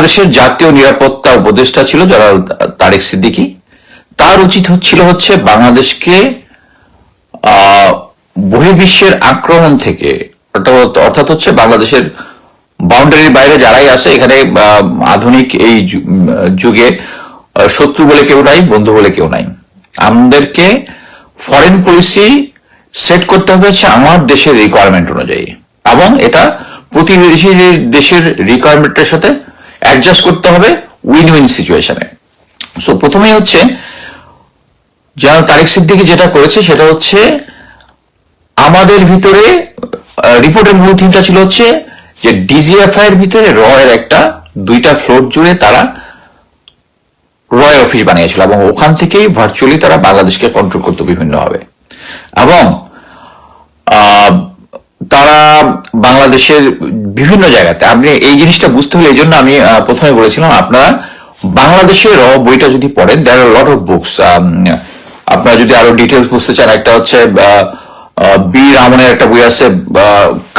বাংলাদেশের জাতীয় নিরাপত্তা উপদেষ্টা ছিল যারা তারেক সিদ্দিকী। তার উচিত ছিল হচ্ছে বাংলাদেশকে বহির্বিশ্বের আক্রমণ থেকে, অর্থাৎ হচ্ছে বাংলাদেশের বাউন্ডারির বাইরে যারাই আসে এখানে আধুনিক এই যুগে শত্রু বলে কেউ নাই, বন্ধু বলে কেউ নাই। আমাদেরকে ফরেন পলিসি সেট করতে হবে হচ্ছে আমার দেশের রিকোয়ারমেন্ট অনুযায়ী। এবং এটা প্রতিবেশী দেশের রিকোয়ারমেন্টের সাথে অ্যাডজাস্ট করতে হবে উইন উইন সিচুয়েশনে সো প্রথমেই হচ্ছে যেন তারেক সিদ্দিকি যেটা করেছে, সেটা হচ্ছে আমাদের ভিতরে রিপোর্টের মূল থিমটা ছিল হচ্ছে যে ডিজিএফআই এর ভিতরে র এর একটা, দুইটা ফ্লোর জুড়ে তারা রয় অফিস বানিয়েছিল এবং ওখান থেকেই ভার্চুয়ালি তারা বাংলাদেশকে কন্ট্রোল করতো বিভিন্নভাবে। এবং তারা বাংলাদেশের বিভিন্ন জায়গাতে। আপনি এই জিনিসটা বুঝতে হলে এই জন্য আমি প্রথমে বলেছিলাম, আপনারা বাংলাদেশের র বইটা যদি পড়েন there are lot of books আপনারা যদি আরও ডিটেলস বুঝতে চান, একটা হচ্ছে বি রামনের একটা বই আছে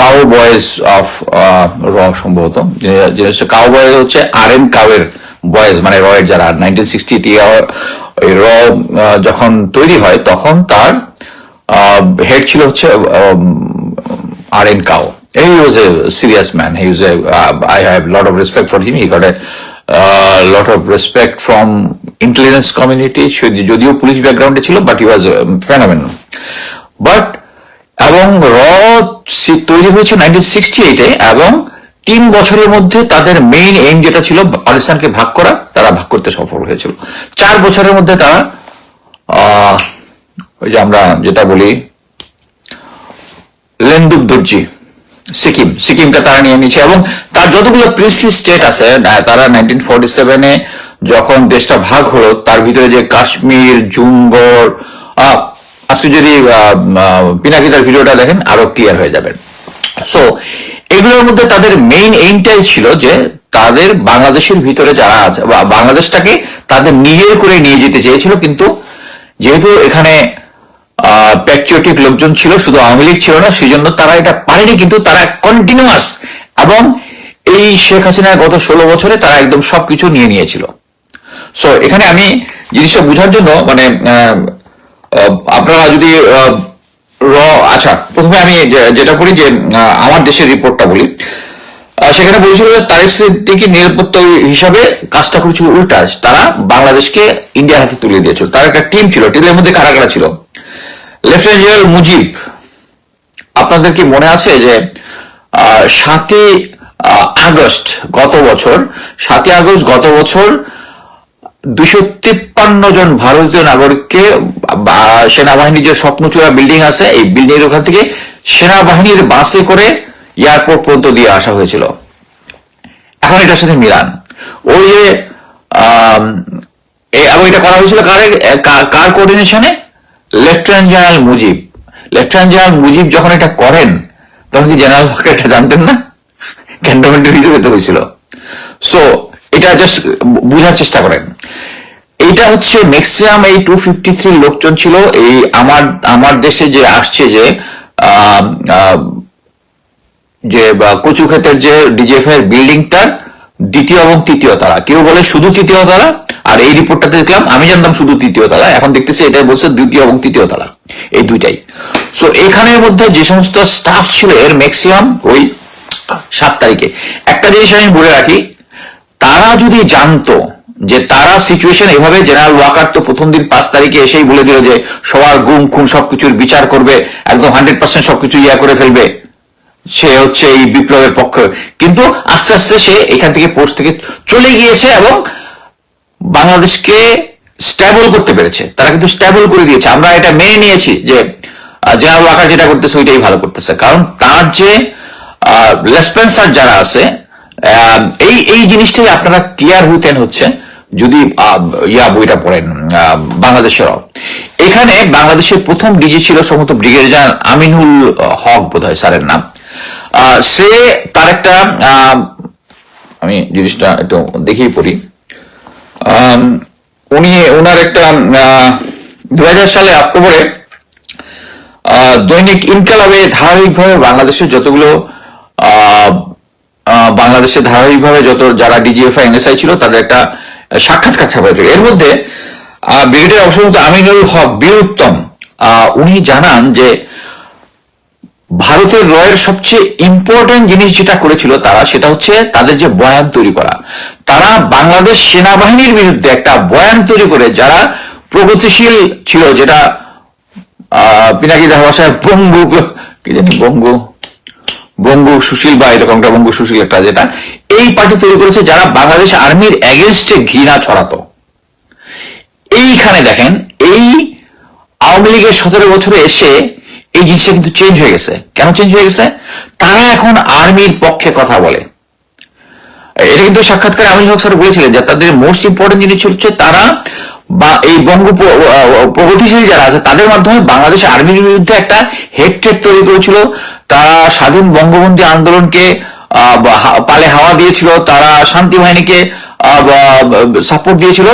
কাউ বয়েস অফ র সম্ভবত কাউ বয়েস হচ্ছে আর এম কাউয়ের বয়েস মানে রয়ের যারা। নাইনটিন সিক্সটি র যখন তৈরি হয়, তখন তার হেড ছিল হচ্ছে R N Kao he was a serious man he was a I have lot of respect for him he got a lot of respect from intelligence community যদিও পুলিশ ব্যাকগ্রাউন্ডে ছিল বাট হি ওয়াজ ফেনামেন বাট এবং র তৈরি হয়েছে nineteen sixty এইটে এবং তিন বছরের মধ্যে তাদের মেইন এইম যেটা ছিল, পাকিস্তানকে ভাগ করা, তারা ভাগ করতে সফল হয়েছিল। চার বছরের মধ্যে তারা ওই যে আমরা যেটা বলি লেন্দুক দর্জি সিকিম সিকিমটা তারা নিয়ে নিয়েছে। এবং তার যতগুলো প্রিন্সলি স্টেট আছে তারা নাইনটিন সেভেনে যখন দেশটা ভাগ হলো তার ভিতরে যে কাশ্মীর জুঙ্গর আজকে যদি আহ, ভিডিওটা দেখেন আরও ক্লিয়ার হয়ে যাবেন সো এগুলোর মধ্যে তাদের মেইন এইমটাই ছিল যে তাদের বাংলাদেশের ভিতরে যারা আছে বাংলাদেশটাকে তাদের নিজের করে নিয়ে যেতে চেয়েছিল কিন্তু যেহেতু এখানে প্যাট্রিয়টিক লোকজন ছিল, শুধু আওয়ামী লীগ ছিল না সেই জন্য তারা এটা পারেনি, কিন্তু তারা কন্টিনিউয়াস এবং এই শেখ হাসিনার গত ষোলো বছরে তারা একদম সবকিছু নিয়ে নিয়েছিল। সো এখানে আমি জিনিসটা বোঝার জন্য মানে আপনারা যদি র আচ্ছা প্রথমে আমি যেটা করি যে আমার দেশের রিপোর্টটা বলি। সেখানে বলেছিল যে তারেক সিদ্দিকি নিরাপত্তা হিসাবে কাজটা করেছিল উল্টা। তারা বাংলাদেশকে ইন্ডিয়ার হাতে তুলে দিয়েছিল। তার একটা টিম ছিল টিমের মধ্যে কারা কারা ছিল? লেফটেন্যান্ট জেনারেল মুজিব, আপনাদের কি মনে আছে যে সাতই আগস্ট গত বছর, সাতই আগস্ট গত বছর দুশো তিপ্পান্ন জন ভারতীয় নাগরিককে সেনাবাহিনীর যে স্বপ্নচূড়া বিল্ডিং আছে, এই বিল্ডিং এর ওখান থেকে সেনাবাহিনীর বাসে করে এয়ারপোর্ট পর্যন্ত দিয়ে আসা হয়েছিল। এখন এটার সাথে মিলান। ওই যে এবং এটা করা হয়েছিল কার- কার কোঅর্ডিনেশনে? Lieutenant general Mujib. Lieutenant general Mujib যখন এটা করেন, তখন কি জেনারেল হক এটা জানতেন না? ক্যান্টনমেন্টের ভিতরে তো হয়েছিল। সো এটা জাস্ট বোঝার চেষ্টা করেন। এইটা হচ্ছে ম্যাক্সিমাম এই টু ফিফটি থ্রি লোকজন ছিল। এই আমার আমার দেশে যে আসছে যে যে কচু ক্ষেতের যে ডিজিএফআই এর বিল্ডিংটার দ্বিতীয় এবং তৃতীয় তালা কেউ বলে শুধু তৃতীয় তালা আর এই রিপোর্টটাতে দেখলাম, আমি জানতাম শুধু তৃতীয় তালা এখন দেখতেছি এটাই বলছে দ্বিতীয় এবং তৃতীয় তালা এই দুইটাই। সো এখানের মধ্যে যে সমস্ত স্টাফ ছিল, এর ম্যাক্সিমাম ওই সাত তারিখে। একটা জিনিস আমি বলে রাখি, তারা যদি জানতো যে তারা সিচুয়েশন এভাবে জেনারেল ওয়াকার তো প্রথম দিন পাঁচ তারিখে এসেই বলে দিল যে সবার গুম খুন সবকিছুর বিচার করবে, একদম হান্ড্রেড পার্সেন্ট সবকিছু ইয়া করে ফেলবে সে হচ্ছে এই বিপ্লবের পক্ষে। কিন্তু আস্তে আস্তে সে এখান থেকে পোস্ট থেকে চলে গিয়েছে এবং বাংলাদেশকে স্ট্যাবল করতে পেরেছে। তারা কিন্তু স্ট্যাবল করে দিয়েছে। আমরা এটা মেনে নিয়েছি যে জেনারেল ওয়াকার যেটা করতেছে ওইটাই ভালো করতেছে। কারণ তার যে রেসপেন্সার যারা আছে এই এই জিনিসটাই আপনারা ক্লিয়ার হইতেন হচ্ছে যদি ইয়া বইটা পড়েন আহ, বাংলাদেশেরও এখানে বাংলাদেশের প্রথম ডিজি ছিল সম্ভবত ব্রিগেডিয়ার আমিনুল হক বোধ হয় স্যারের নাম। সে তার একটা আমি জিনিসটা একটু দেখেই পড়ি। উনি ওনার একটা দু সালে অক্টোবরে দৈনিক ইনকালাবে ধারাবাহিকভাবে বাংলাদেশের যতগুলো বাংলাদেশে ধারাবাহিকভাবে যত যারা ডিজিএফআই এনএসআই ছিল তাদের একটা সাক্ষাৎকার ছাপা এর মধ্যে আহ, ব্রিগেডিয়ার অবসরত আমিনুল হক বীরুত্তম আহ, উনি জানান যে ভারতের রয়ের সবচেয়ে ইম্পর্টেন্ট জিনিস যেটা করেছিল তারা, সেটা হচ্ছে তাদের যে বয়ান তৈরি করা। তারা বাংলাদেশ সেনাবাহিনীর বিরুদ্ধে একটা বয়ান তৈরি করে, যারা প্রগতিশীল ছিল, যেটা পিনাকি দেহ ভাষায় বঙ্গু, কি জানি, বঙ্গু বঙ্গু সুশীল বা এরকম একটা বঙ্গু সুশীল একটা যেটা, এই পার্টি তৈরি করেছে যারা বাংলাদেশ আর্মির এগেনস্টে ঘৃণা ছড়াতো। এইখানে দেখেন, এই আওয়ামী লীগের সতেরো বছরে এসে এই জিনিসটা কিন্তু চেঞ্জ হয়ে গেছে। কেন চেঞ্জ হয়ে গেছে? তারা এখন আর্মির পক্ষে কথা বলে। এটা কিন্তু সাক্ষাৎকারে আমির হক স্যার বলেছিলেন যে তাদের মোস্ট ইম্পর্টেন্ট জিনিস হচ্ছে তারা বা এই বঙ্গ প্রগতিশীল যারা আছে, তাদের মাধ্যমে বাংলাদেশ আর্মির বিরুদ্ধে একটা হেডটেড তৈরি করেছিল। তারা স্বাধীন বঙ্গবন্ধু আন্দোলনকে পালে হাওয়া দিয়েছিল। তারা শান্তি বাহিনীকে সাপোর্ট দিয়েছিল।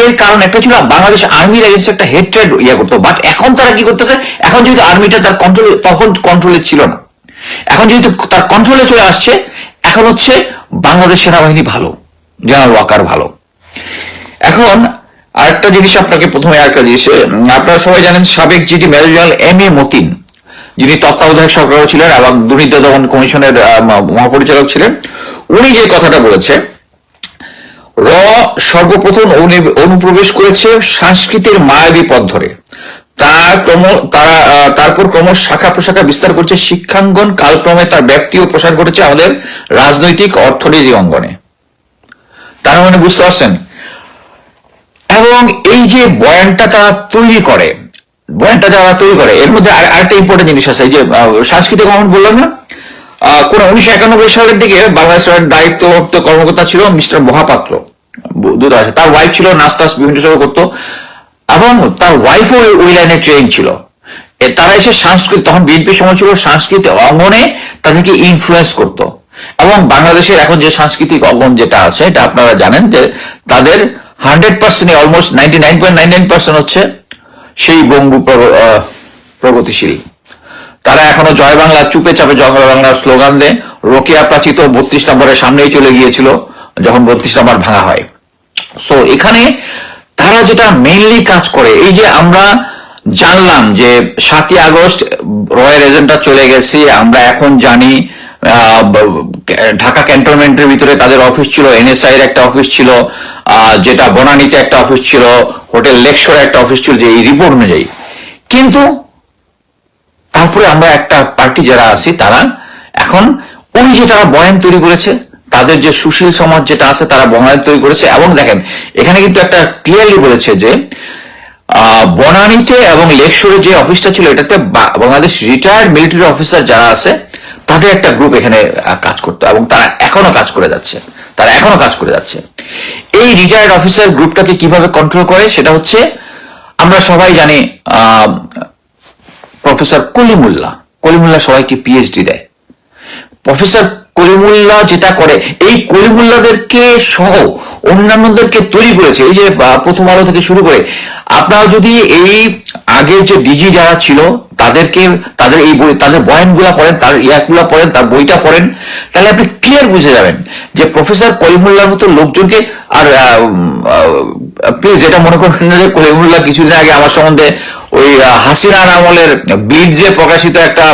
এর কারণ একটা ছিল বাংলাদেশ আর্মির এগেন্সে একটা হেডটেড ইয়ে করতো। বাট এখন তারা কি করতেছে? এখন যেহেতু আর্মিটা তার কন্ট্রোল তখন কন্ট্রোলে ছিল না। এখন যেহেতু তার কন্ট্রোলে চলে আসছে, এখন হচ্ছে বাংলাদেশ সেনাবাহিনী ভালো জেনারেল ওয়াকার ভালো। এখন আরেকটা জিনিস আপনাকে প্রথমে আরেকটা জিনিস আপনারা সবাই জানেন সাবেক GD major general M A Matin যিনি তত্ত্বাবধায়ক সরকারও ছিলেন এবং দুর্নীতি দমন কমিশনের মহাপরিচালক ছিলেন, উনি যে কথাটা বলেছে র সর্বপ্রথম অনু- অনুপ্রবেশ করেছে সংস্কৃতির মায়াবী পথ ধরে। তার ক্রম তারা তারপর ক্রমশ শাখা প্রশাখা বিস্তার করছে শিক্ষাঙ্গন, কালক্রমে তার ব্যাপ্তি ও প্রসার ঘটেছে আমাদের রাজনৈতিক অর্থনীতি অঙ্গনে। তার মানে বুঝতে পারছেন? এবং এই যে বয়ানটা তারা তৈরি করে, বয়ানটা যারা তৈরি করে, এর মধ্যে আর- আরেকটা ইম্পর্টেন্ট জিনিস আছে যে সাংস্কৃতিক ভবন বললাম না? কোন উনিশশো একানব্বই সালের দিকে বাংলাদেশ দায়িত্বপ্রাপ্ত কর্মকর্তা ছিল মিস্টার মহাপাত্র আছে। তার ওয়াইফ ছিল টাচ বিভিন্ন সময় করতো। এবং তার ওয়াইফও ওই লাইনে ট্রেন ছিল। তারা এসে সংস্কৃত, তখন বিএনপির সময় ছিল সাংস্কৃতিক অঙ্গনে তাদেরকে ইনফ্লুয়েন্স করত। এবং বাংলাদেশের এখন যে সাংস্কৃতিক অঙ্গন যেটা আছে, এটা আপনারা জানেন যে তাদের hundred percent almost ninety nine point nine nine percent হচ্ছে সেই বঙ্গু প্রগতিশীল। তারা এখনও জয় বাংলা, চুপে চাপে জয় বাংলার স্লোগান দেয়। রোকেয়া প্রাচিত বত্রিশ নম্বরের সামনেই চলে গিয়েছিল, যখন বত্রিশ নম্বর ভাঙা হয়। সো এখানে তারা যেটা মেইনলি কাজ করে, এই যে আমরা জানলাম যে সাতই আগস্ট রয়্যাল এজেন্টটা চলে গেছে, আমরা এখন জানি ঢাকা ক্যান্টনমেন্টের ভিতরে তাদের অফিস ছিল এনএসআই এর একটা অফিস ছিল যেটা বনানীতে একটা অফিস ছিল, হোটেল লেকশোর একটা অফিস ছিল, যে এই রিপোর্ট অনুযায়ী। কিন্তু তারপরে আমরা একটা পার্টি যারা আছি, তারা এখন ওই যে তারা বয়ান তৈরি করেছে, তাদের যে সুশীল সমাজ যেটা আছে, তারা বয়ান তৈরি করেছে। এবং দেখেন, এখানে কিন্তু একটা ক্লিয়ারলি বলেছে যে বনানীতে এবং লেকশোরে যে অফিসটা ছিল, এটাতে বাংলাদেশ রিটায়ার্ড মিলিটারি অফিসার যারা আছে, তাদের একটা গ্রুপ এখানে কাজ করতো। এবং তারা এখনও কাজ করে যাচ্ছে। তারা এখনও কাজ করে যাচ্ছে। এই রিটায়ার্ড অফিসার গ্রুপটাকে কীভাবে কন্ট্রোল করে, সেটা হচ্ছে, আমরা সবাই জানি প্রফেসর কলিমুল্লাহ কলিমুল্লাহ সবাইকে পিএইচডি দেয়। প্রফেসর কলিমুল্লাহ যেটা করে এই কলিমুল্লাহদেরকে সহ অন্যান্যদেরকে তৈরি করেছে। এই যে প্রথম আলো থেকে শুরু করে আপনারা যদি এই আগের যে ডিজি যারা ছিল তাদেরকে তাদের এই বই তাদের বয়ানগুলা পড়েন তার ইয়াগুলা পড়েন তার বইটা পড়েন তাহলে আপনি ক্লিয়ার বুঝে যাবেন যে প্রফেসর কলিমুল্লাহর মতো লোকজনকে আর প্লিজ এটা মনে করবেন না যে কলিমুল্লাহ কিছুদিন আগে আমার সম্বন্ধে ওই আহ, হাসিনার আমলের ব্লিড যে প্রকাশিত একটা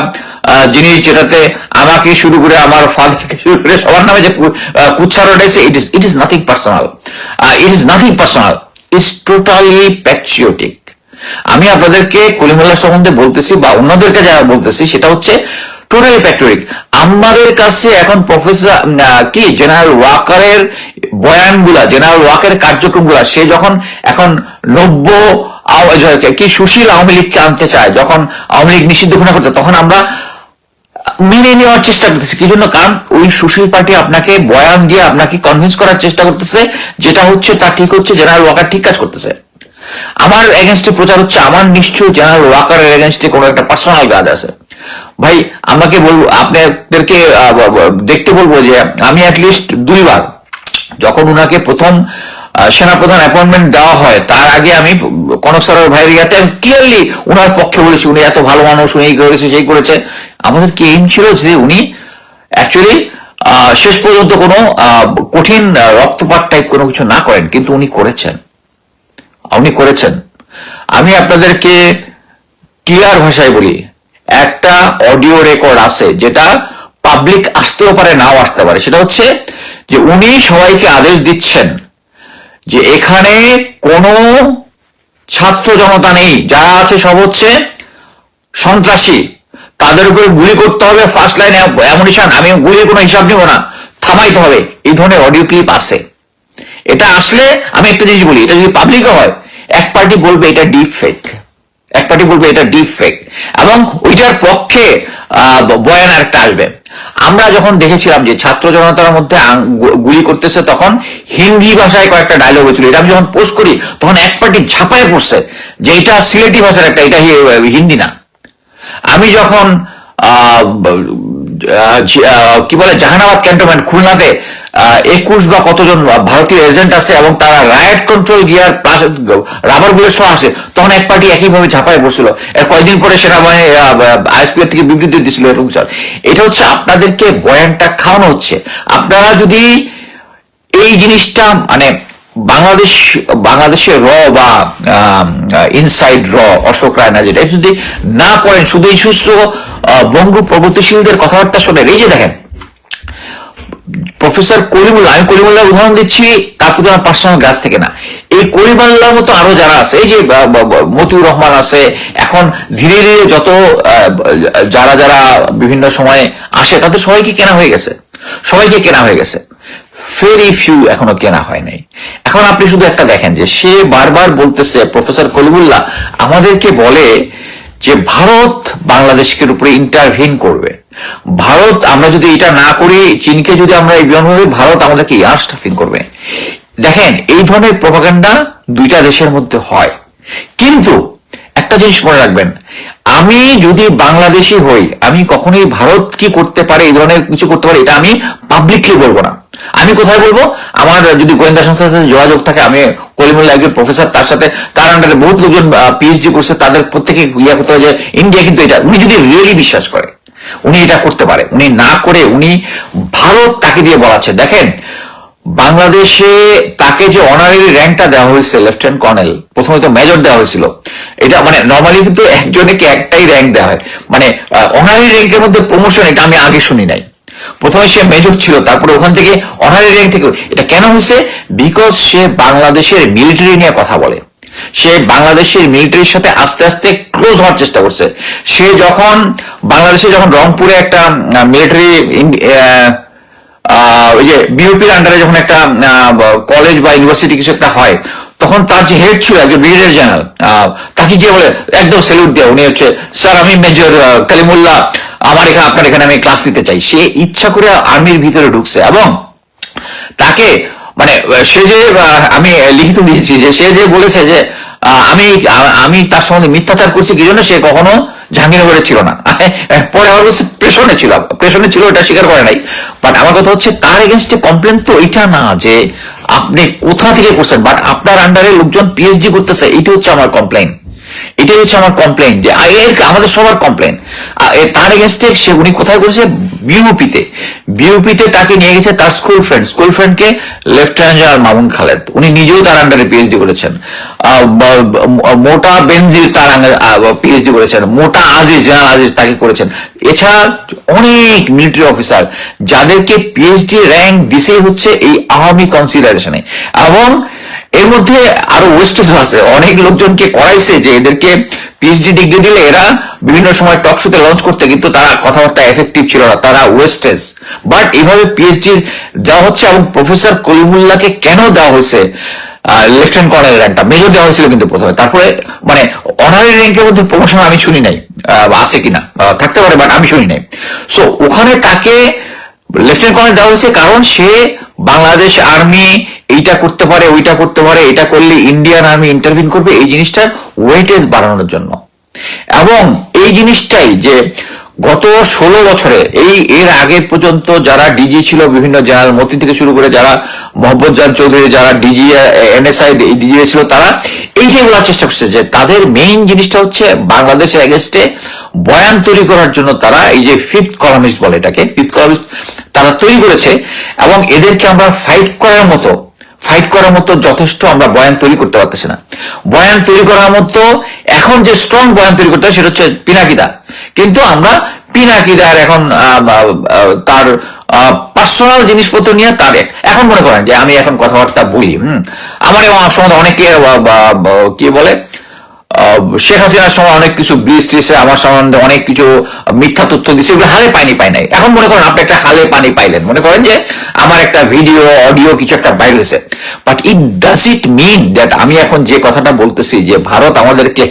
জিনিস যেটাতে আমাকে শুরু করে আমার ফাদারকে শুরু করে সবার নামে যে কু- আহ, কুচ্ছা রটাইছে it is it is nothing personal it is nothing personal it's totally patriotic আমি আপনাদেরকে কলিমুল্লাহ সম্বন্ধে বলতেছি বা অন্যদেরকে যারা বলতেছি সেটা হচ্ছে টোটালি প্যাট্রিওটিক আমাদের কাছে এখন প্রফেসর কি জেনারেল ওয়াকারের বয়ানগুলা জেনারেল ওয়াকারের কার্যক্রমগুলা সে যখন এখন নব্য কি সুশীল আওয়ামী লীগকে আনতে চায় যখন আওয়ামী লীগ নিষিদ্ধ ঘোষণা করতে তখন আমরা মেনে নেওয়ার চেষ্টা করতেছে। কি জন্য? কারণ ওই সুশীল পার্টি আপনাকে বয়ান দিয়ে আপনাকে কনভিন্স করার চেষ্টা করতেছে, যেটা হচ্ছে, তা ঠিক হচ্ছে জেনারেল ওয়াকার ঠিক কাজ করতেছে। আমার এগেনস্টে প্রচার হচ্ছে, আমার নিশ্চয় জেনারেল ওয়াকারের এগেনস্টে কোনো একটা পার্সোনাল কাজ আছে। ভাই, আমাকে বলব, আপনাদেরকে দেখতে বলব যে, আমি অ্যাটলিস্ট দুইবার, যখন উনাকে প্রথম সেনাপ্রধান অ্যাপয়েন্টমেন্ট দেওয়া হয়, তার আগে আমি কনক সরের ভাইয়ের ইয়াতে আমি ক্লিয়ারলি উনার পক্ষে বলেছি, উনি এত ভালো মানুষ, উনি করেছে, সেই করেছে। আমাদের কি এইম ছিল যে উনি অ্যাকচুয়ালি শেষ পর্যন্ত কোনো কঠিন রক্তপাত টাইপ কোনো কিছু না করেন, কিন্তু উনি করেছেন। উনি করেছেন। আমি আপনাদেরকে ক্লিয়ার ভাষায় বলি, একটা অডিও রেকর্ড আছে যেটা পাবলিক আসতেও পারে, নাও আসতে পারে। সেটা হচ্ছে যে উনি সবাইকে আদেশ দিচ্ছেন যে এখানে কোনো ছাত্র জনতা নেই যারা আছে সব হচ্ছে সন্ত্রাসী। তাদের উপরে গুলি করতে হবে ফার্স্ট লাইনে অ্যামুনিশন আমি গুলির কোনো হিসাব নিব না, থামাইতে হবে। এই ধরনের অডিও ক্লিপ আছে। এটা আসলে আমি একটা জিনিস বলি, এটা যদি পাবলিকও হয়, এক পার্টি বলবে এটা ডিপ ফেক এক পার্টি বলবে এটা ডিপ ফেক এবং ওইটার পক্ষে বয়ান একটা আসবে। আমরা যখন দেখেছিলাম যে ছাত্র জনতার মধ্যে গুলি করতেছে, তখন হিন্দি ভাষায় কয়েকটা ডায়লগ হয়েছিল। এটা আমি যখন পোস্ট করি, তখন এক পার্টি ঝাঁপায় পড়ছে যে এটা সিলেটি ভাষার একটা, এটা হিন্দি না। আমি যখন কি বলে, জাহানাবাদ ক্যান্টনমেন্ট খুলনাতে একুশ বা কতজন ভারতীয় এজেন্ট আছে এবং তারা riot control gear rubber bullet সহ আসে, তখন এক পার্টি একইভাবে ঝাঁপায় পড়ছিল। এর কয়েকদিন পরে সেনাবাহিনী আইএসপি থেকে বিবৃতি দিছিল এরকম স্যার। এটা হচ্ছে আপনাদেরকে বয়ানটা খাওয়ানো হচ্ছে। আপনারা যদি এই জিনিসটা মানে বাংলাদেশ বাংলাদেশের র বা ইনসাইড র অশোক রায় না যেটা যদি না পড়েন শুধু এই সুস্থ বঙ্গ প্রগতিশীলদের কথাবার্তা শোনেন। এই যে দেখেন প্রফেসর কলিমুল্লাহ আমি কলিমুল্লাহ উদাহরণ দিচ্ছি আমার পার্সোনাল গাছ থেকে না এই কলিমুল্লাহ মতো আরও যারা আছে, এই যে মতিউর রহমান আছে, এখন ধীরে ধীরে যত যারা যারা বিভিন্ন সময়ে আসে, তাদের সবাইকে কেনা হয়ে গেছে। সবাইকে কেনা হয়ে গেছে। ভেরি ফিউ এখনও কেনা হয় নাই। এখন আপনি শুধু একটা দেখেন যে, সে বারবার বলতেছে প্রফেসর কলিমুল্লাহ আমাদেরকে বলে যে, ভারত বাংলাদেশকে উপরে ইন্টারভিন করবে। ভারত, আমরা যদি এটা না করি, চীনকে যদি আমরা এই বিমানবন্দরে ভারত আমাদেরকে এয়ার স্টাফিং করবে। দেখেন, এই ধরনের প্রভাকাণ্ডা দুইটা দেশের মধ্যে হয়। কিন্তু একটা জিনিস মনে রাখবেন আমি যদি বাংলাদেশি হই, আমি কখনোই ভারত কি করতে পারে, এই ধরনের কিছু করতে পারে, এটা আমি পাবলিকলি বলব না। আমি কোথায় বলব? আমার যদি গোয়েন্দা সংস্থার সাথে যোগাযোগ থাকে, আমি কলিমুল্লাহ একজন প্রফেসর তার সাথে, তার আন্ডারে বহুত লোকজন পিএইচডি করছে, তাদের প্রত্যেকে ইয়া করতে হবে যে ইন্ডিয়া কিন্তু এটা, উনি যদি রিয়েলি বিশ্বাস করে, উনি এটা করতে পারে, উনি না করে, উনি ভারত তাকে দিয়ে বলাচ্ছে। দেখেন বাংলাদেশে তাকে যে অনারারি র্যাঙ্কটা দেওয়া হয়েছে লেফটেন্যান্ট কর্নেল প্রথমে তো মেজর দেওয়া হয়েছিল। এটা মানে নর্মালি কিন্তু একজনকে একটাই র্যাঙ্ক দেওয়া হয়। মানে অনারারি র্যাঙ্কের মধ্যে প্রমোশন এটা আমি আগে শুনি নাই। প্রথমে সে মেজর ছিল, তারপরে ওখান থেকে অনারারি র্যাঙ্ক থেকে এটা কেন হয়েছে? বিকজ সে বাংলাদেশের মিলিটারি নিয়ে কথা বলে। সে বাংলাদেশের মিলিটারির সাথে আস্তে আস্তে ক্লোজ হওয়ার চেষ্টা করছে। সে যখন বাংলাদেশে যখন রংপুরে একটা মিলিটারি যে বিওপির আন্ডারে যখন একটা কলেজ বা ইউনিভার্সিটি কিছু একটা হয়, তখন তার যে হেড ছিল একজন ব্রিগেডিয়ার জেনারেল তাকে গিয়ে বলে, একদম উনি হচ্ছে স্যার আমি মেজর কালিমুল্লাহ, আমার এখানে, আপনার এখানে আমি ক্লাস নিতে চাই। সে ইচ্ছা করে আর্মির ভিতরে ঢুকছে এবং তাকে মানে সে যে আমি লিখিত দিয়েছি যে, সে যে বলেছে যে আমি আমি তার সম্বন্ধে মিথ্যাচার করছি, কি জন্য সে কখনো জাহাঙ্গীরনগরে ছিল না। পরে আমার বলছে প্রেশনে ছিল প্রেশনে ছিল, এটা স্বীকার করে নাই। বাট আমার কথা হচ্ছে তার এগেনস্টে কমপ্লেন তো এটা না যে আপনি কোথা থেকে করছেন? বাট আপনার আন্ডারে লোকজন পিএইচডি করতেছে এটা হচ্ছে আমার কমপ্লেন এটাই হচ্ছে আমার কমপ্লেন যে এর আমাদের সবার কমপ্লেন তার এগেনস্টে সে উনি কোথায় করেছে? বিউপিতে বিউপিতে তাকে নিয়ে গেছে তার স্কুল ফ্রেন্ড স্কুল ফ্রেন্ডকে লেফটেন্যান্ট জেনারেল মামুন খালেদ। উনি নিজেও তার আন্ডারে পিএইচডি করেছেন। মোটা বেনজির তার পিএইচডি করেছেন। মোটা আজিজ, জেনারেল আজিজ তাকে করেছেন। এছাড়া অনেক মিলিটারি অফিসার যাদেরকে পিএইচডি র্যাঙ্ক দিছেই হচ্ছে এই আওয়ামী কনসিডারেশনে এবং এর মধ্যে আরও ওয়েস্টেজ আছে। অনেক লোকজনকে করাইছে যে এদেরকে পিএইচডি ডিগ্রি দিলে এরা বিভিন্ন সময় টক শোতে লঞ্চ করতে, কিন্তু তারা কথাবার্তা এফেক্টিভ ছিল না, তারা ওয়েস্টেজ বাট এইভাবে পিএইচডি দেওয়া হচ্ছে এবং প্রফেসর কলিমুল্লাহকে কেন দেওয়া হয়েছে? কর্নেল র্যাঙ্কটা মেজর দেওয়া হয়েছিল কিন্তু প্রথমে। তারপরে মানে অনারি র্যাঙ্কের মধ্যে প্রমোশন আমি শুনি নাই। আছে কিনা? থাকতে পারে বাট আমি শুনি নাই। সো ওখানে তাকে লেফটেন্যান্ট কর্নেল দেওয়া হয়েছে কারণ সে বাংলাদেশ আর্মি এইটা করতে পারে, ওইটা করতে পারে, এটা করলে ইন্ডিয়ান আর্মি ইন্টারভিন করবে, এই জিনিসটার ওয়েটেজ বাড়ানোর জন্য। এবং এই জিনিসটাই যে গত ষোলো বছরে, এই এর আগে পর্যন্ত যারা ডিজি ছিল, বিভিন্ন জেনারেল মতি থেকে শুরু করে যারা মোহাম্মদ জান চৌধুরী, যারা ডিজি এনএসআই ডিজি ছিল, তারা এইটাই বলার চেষ্টা করছে যে তাদের মেইন জিনিসটা হচ্ছে বাংলাদেশের এগেস্টে বয়ান তৈরি করার জন্য তারা এই যে ফিফথ কলামিস্ট বলে এটাকে ফিফথ কলামিস্ট তারা তারা তৈরি করেছে, এবং এদেরকে আমরা ফাইট করার মতো ফাইট করার মতো যথেষ্ট আমরা বয়ান তৈরি করতে পারতেছি না। বয়ান তৈরি করার মতো এখন যে স্ট্রং বয়ান তৈরি করতে হয় সেটা হচ্ছে পিনাকিদা কিন্তু আমরা পিনাকিদার এখন তার পার্সোনাল জিনিসপত্র নিয়ে তার এখন মনে করেন যে আমি এখন কথাবার্তা বলি, হম? আমার এবং সম্বন্ধে অনেকে কি বলে শেখ হাসিনার সময় অনেক কিছু ব্রিজ টিসে আমার সম্বন্ধে অনেক কিছু মিথ্যা তথ্য দিছে এগুলো হালে পানি পাই নাই। এখন মনে করেন আপনি একটা হালে পানি পাইলেন। মনে করেন যে আমার একটা ভিডিও, অডিও কিছু একটা বাইর হয়েছে। But it does it mean that আমি এখন যে কথাটা বলতেছি যে ভারত আমাদেরকে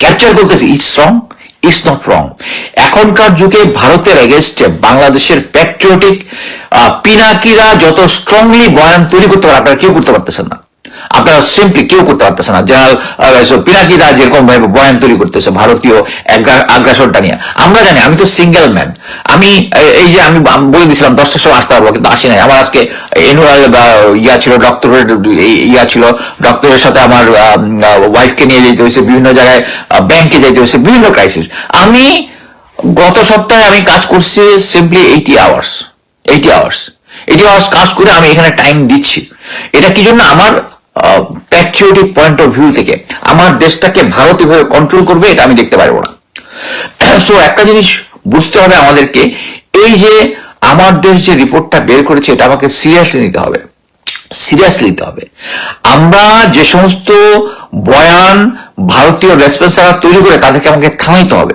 ক্যাপচার করতেছে it's wrong it's not wrong এখনকার যুগে ভারতের এগেনস্টে বাংলাদেশের প্যাট্রিয়টিক পিনাকিরা যত স্ট্রংলি বয়ান তৈরি করতে পারে, আপনারা কেউ করতে পারতেছেন না। আপনারা সিম্পলি কেউ করতে পারতেছে না। জেনারেল পিনাকিরা যেরকম ভাবে বয়ান তৈরি করতেছে ভারতীয় আগ্রাসনটা নিয়ে। আমরা জানি, আমি তো সিঙ্গেল ম্যান আমি এই যে আমি বলে দিয়েছিলাম দশটার সময় আসতে পারব, কিন্তু আসি নাই। আমার আজকে এনুয়াল ইয়া ছিল ডক্টরের ইয়া ছিল। ডক্টরের সাথে আমার ওয়াইফকে নিয়ে যেতে হয়েছে, বিভিন্ন জায়গায় ব্যাংকে যেতে হয়েছে, বিভিন্ন ক্রাইসিস আমি গত সপ্তাহে আমি কাজ করছি simply eighty hours eighty hours eighty hours কাজ করে আমি এখানে টাইম দিচ্ছি। এটা কি জন্য আমার প্যাট্রিয়টিক পয়েন্ট অফ ভিউ থেকে আমার দেশটাকে ভারত এভাবে কন্ট্রোল করবে, এটা আমি দেখতে পারব না। সো একটা জিনিস বুঝতে হবে আমাদেরকে, এই যে আমার দেশ যে রিপোর্টটা বের করেছে, এটা আমাকে সিরিয়াসলি নিতে হবে। সিরিয়াসলি নিতে হবে। আমরা যে সমস্ত বয়ান ভারতীয় রেসপন্সাররা তৈরি করে তাদেরকে আমাকে থামাইতে হবে।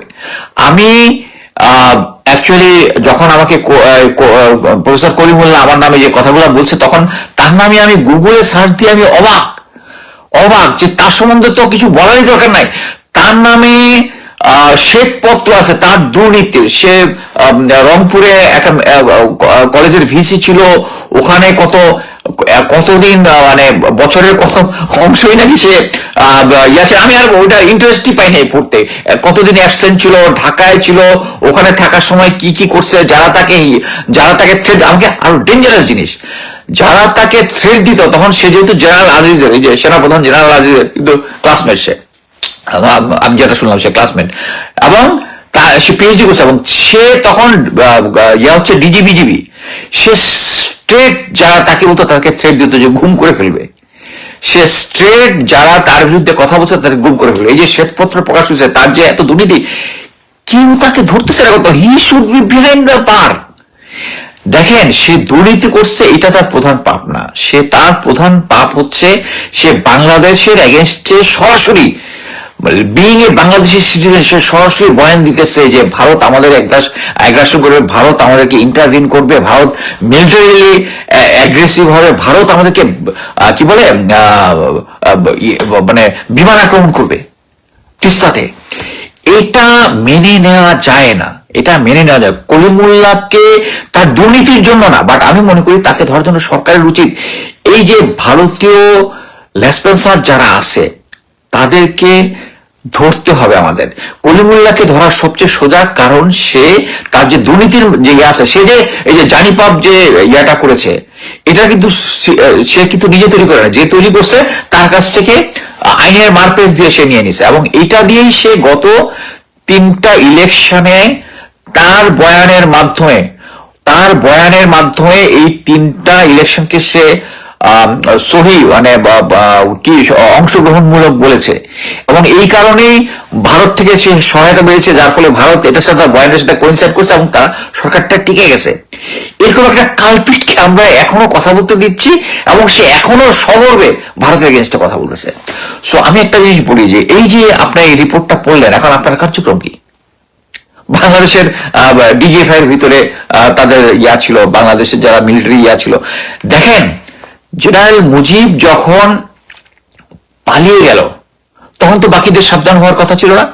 আমি অ্যাকচুয়ালি যখন আমাকে প্রফেসর করিমুল্লাহ আমার নামে যে কথাগুলো বলছে, তখন তার নামে আমি গুগলে সার্চ দিয়ে আমি অবাক। অবাক যে তার সম্বন্ধে তো কিছু বলারই দরকার নাই। তার নামে শ্বেতপত্র আছে, তার দুর্নীতির সে রংপুরে একটা কলেজের ভিসি ছিল, ওখানে কত, কতদিন মানে বছরের কত অংশই নাকি সে ইয়াছে আমি আর ওইটা ইন্টারেস্টই পাই নাই পড়তে। কতদিন অ্যাবসেন্ট ছিল, ঢাকায় ছিল, ওখানে থাকার সময় কি কি করছে, যারা তাকে যারা তাকে থ্রেড আমাকে আরও ডেঞ্জারাস জিনিস। যারা তাকে থ্রেড দিত, তখন সে যেহেতু জেনারেল আজিজের, এই যে সেনাপ্রধান জেনারেল আজিজের, কিন্তু ক্লাসমেট সে। আম- যেটা শুনলাম, সে ক্লাসমেট এবং সে পিএইচডি করছে, এবং সে তখন ইয়া হচ্ছে ডিজিবিজিবি সে স্ট্রেট যারা তাকে বলতো, তাকে থ্রেড দিত যে ঘুম করে ফেলবে। সে স্ট্রেট যারা তার বিরুদ্ধে কথা বলছে তাকে গুম করে ফেলবে। এই যে শ্বেতপত্র প্রকাশ হয়েছে, তার যে এত দুর্নীতি, কেউ তাকে ধরতেছে না কত he should be behind the bar দেখেন, সে দুর্নীতি করছে, এটা তার প্রধান পাপ না। সে তার প্রধান পাপ হচ্ছে, সে বাংলাদেশের এগেনস্টে সরাসরি বিং এ বাংলাদেশি সিটিজেন সরাসরি বয়ান দিতেছে যে ভারত আমাদের অ্যাগ্রাসন করবে ভারত আমাদেরকে ইন্টারভিন করবে ভারত মিলিটারিলি অ্যাগ্রেসিভ হবে ভারত আমাদেরকে কি বলে ইয়ে, মানে বিমান আক্রমণ করবে তিস্তাতে। এটা মেনে নেওয়া যায় না। এটা মেনে নেওয়া যায়। কলিমুল্লাহকে তার দুর্নীতির জন্য না বাট আমি মনে করি তাকে ধরার জন্য সরকারের উচিত। এই যে ভারতীয় লেসপেন্সার যারা আছে তাদেরকে ধরতে হবে আমাদের। কলিমুল্লাহকে ধরার সবচেয়ে সোজা কারণ সে, তার যে দুর্নীতির যে ইয়ে আছে, সে যে, এই যে জানিপাপ যে ইয়াটা করেছে, এটা কিন্তু সে- কিন্তু নিজে তৈরি করে না। যে তৈরি করছে, তার কাছ থেকে আইনের মারপেস দিয়ে সে নিয়ে নিছে। এবং এটা দিয়েই সে গত তিনটা ইলেকশনে তার বয়ানের মাধ্যমে, তার বয়ানের মাধ্যমে এই তিনটা ইলেকশনকে সে সহি মানে কি, অংশগ্রহণমূলক বলেছে। এবং এই কারণেই ভারত থেকে সে সহায়তা পেয়েছে, যার ফলে ভারত এটার সাথে বয়ানের সাথে কোইনসাইড করছে এবং তার সরকারটা টিকে গেছে। এরকম একটা কালপিটকে আমরা এখনও কথা বলতে দিচ্ছি এবং সে এখনও সগর্বে ভারতের এগেনস্টে কথা বলতেছে। সো আমি একটা জিনিস বলি যে, এই যে আপনার এই রিপোর্টটা পড়লেন, এখন আপনার কার্যক্রম কি? বাংলাদেশের ডিজিএফআই এর ভিতরে তাদের ইয়া ছিল, বাংলাদেশের যারা মিলিটারি ইয়া ছিল। দেখেন জেনারেল মুজিব যখন পালিয়ে গেল, তখন তো বাকিদের সাবধান হওয়ার কথা ছিল না।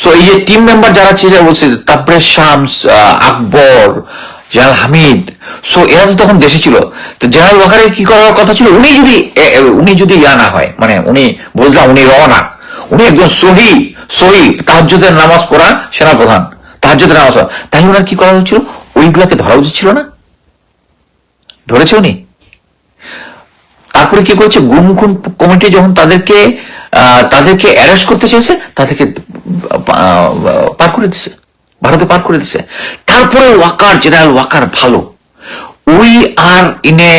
সো এই যে টিম মেম্বার যারা ছিল বলছে তাপরে শামস আকবর, জেনারেল হামিদ। সো এরা তো তখন দেশে ছিল। তো জেনারেল ওয়াকারের কি করার কথা ছিল? উনি যদি উনি যদি ইয়া না হয় মানে উনি বললাম উনি রওনা। উনি একজন সহি সহি, তাহাজ্জুদের নামাজ পড়া সেনাপ্রধান, তাহাজ্জুদের নামাজ পড়া। তাই ওনার কি করা হচ্ছিল ওইগুলাকে ধরা উচিত ছিল না? ধরেছে উনি? তারপরে কি করেছে? গুম খুন কমিটি যখন তাদেরকে তাদেরকে অ্যারেস্ট করতে চেয়েছে, তাদেরকে পার করে দিছে। ভারতে পার করে দিছে। তারপরে ওয়াকার জেনারেল ওয়াকার ভালো। We are in a